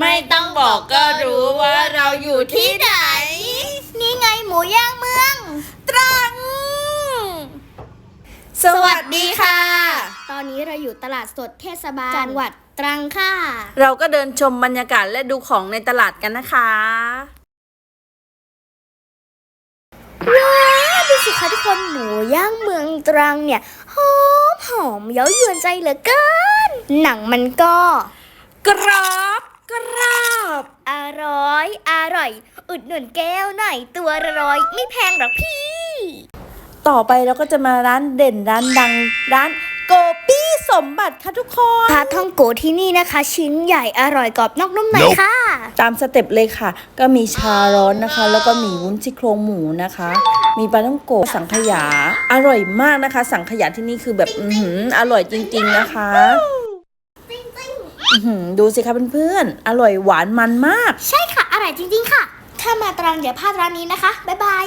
ไม่ต้องบอกก็รู้ว่าเราอยู่ที่ไหน นี่ไงหมูย่างเมือง ตรัง สวัสดีค่ะ ตอนนี้เราอยู่ตลาดสดเทศบาลจังหวัดตรังค่ะ เราก็เดินชมบรรยากาศและดูของในตลาดกันนะคะว้าวดูสิคะทุกคนหมูย่างเมืองตรังเนี่ยหอมหอมเย้ายวนใจเหลือเกิน หนังมันก็ กรอบกรอบอ ร่อย อร่อย อุดหนุนแก้วหน่อย ตัวละร้อยไม่แพงหรอกพี่ ต่อไปเราก็จะมาร้านเด่นร้านดังร้านโกปี้สมบัติค่ะทุกคนพาท่องโกที่นี่นะคะ ชิ้นใหญ่อร่อยกรอบนอกนุ่มในค่ะ ตามสเต็ปเลยค่ะ ก็มีชาร้อนนะคะ แล้วก็มีวุ้นซี่โครงหมูนะคะ มีปลาท่องโกะสังขยา อร่อยมากนะคะ สังขยาที่นี่คือแบบ อือหืออร่อยจริง ๆ นะคะอื้อหือ ดูสิคะเพื่อนๆ อร่อยหวานมันมาก ใช่ค่ะ อร่อยจริง ๆ ค่ะ ถ้ามาตรังอย่าพลาดร้านนี้นะคะ บ๊ายบาย